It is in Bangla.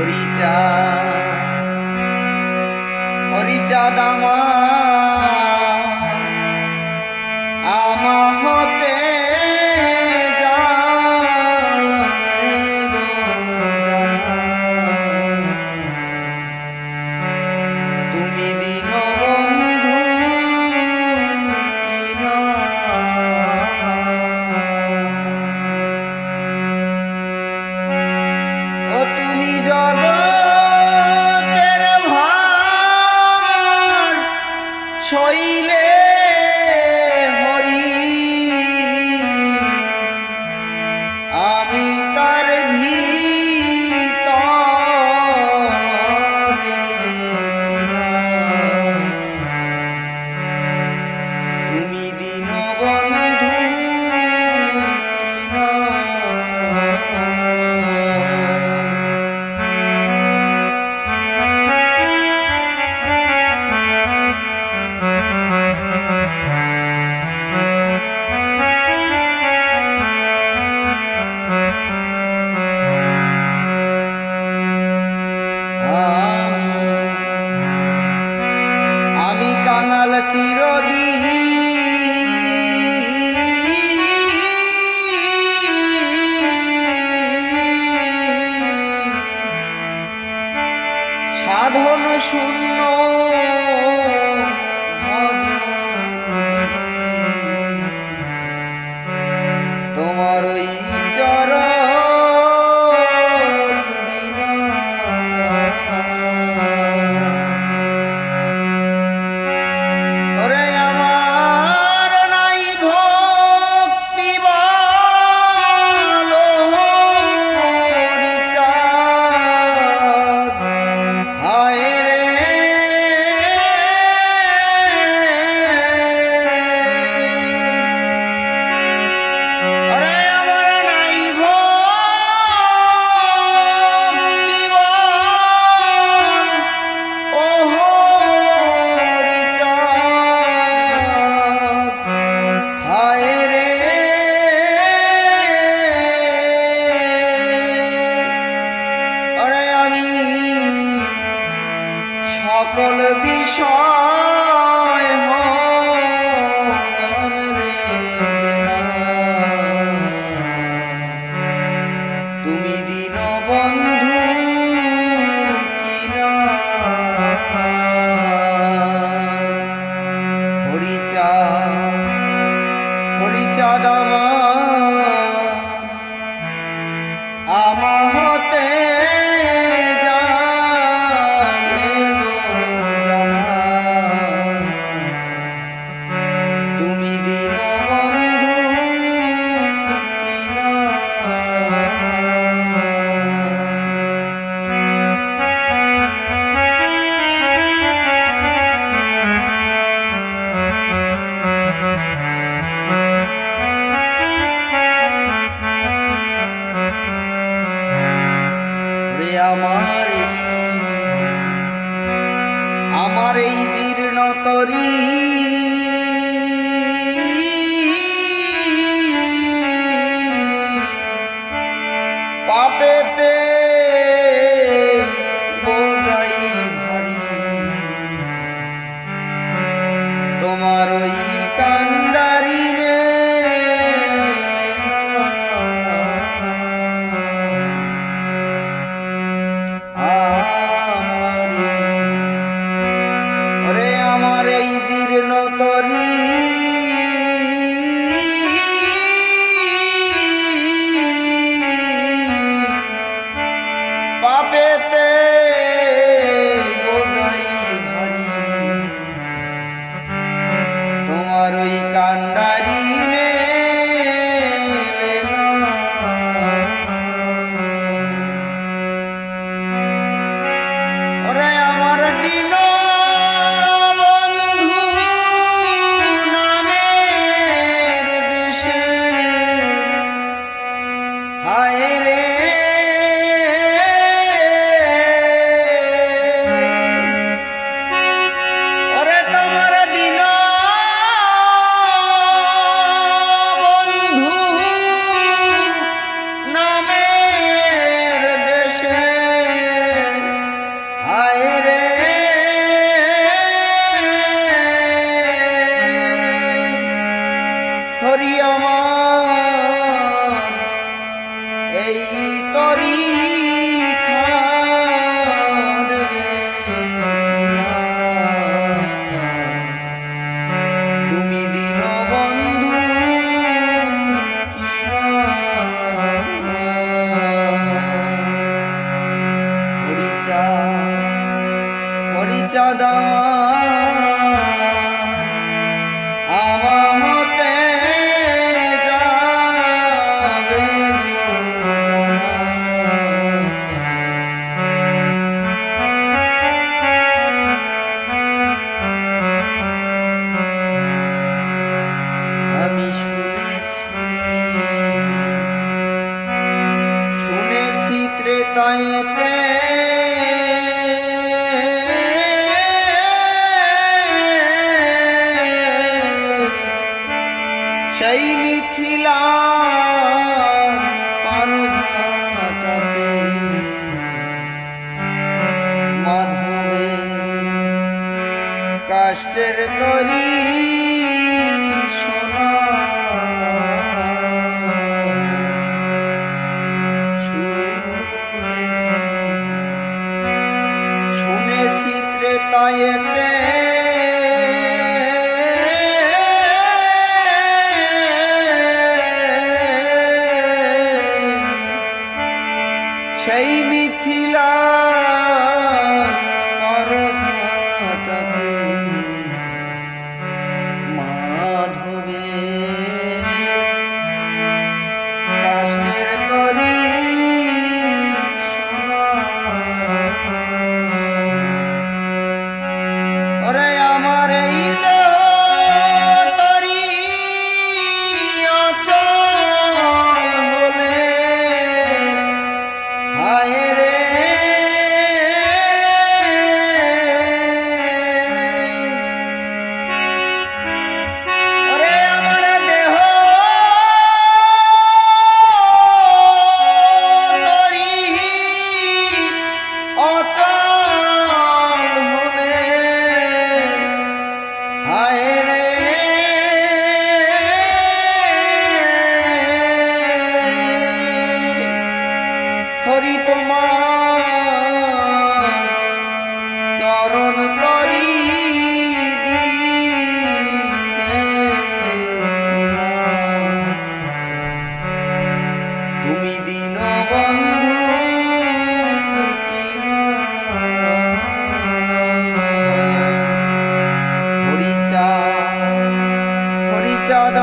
হরিচা হরিচা দামা দিহি বিষয় তুমি দিন বন্ধ করি আমার এই জীর্ণ তরী আমার ত্রেতায়েতে সেই মিথিলা পারঘাটাতে মাধবে ayat Aê! হরিচাঁদ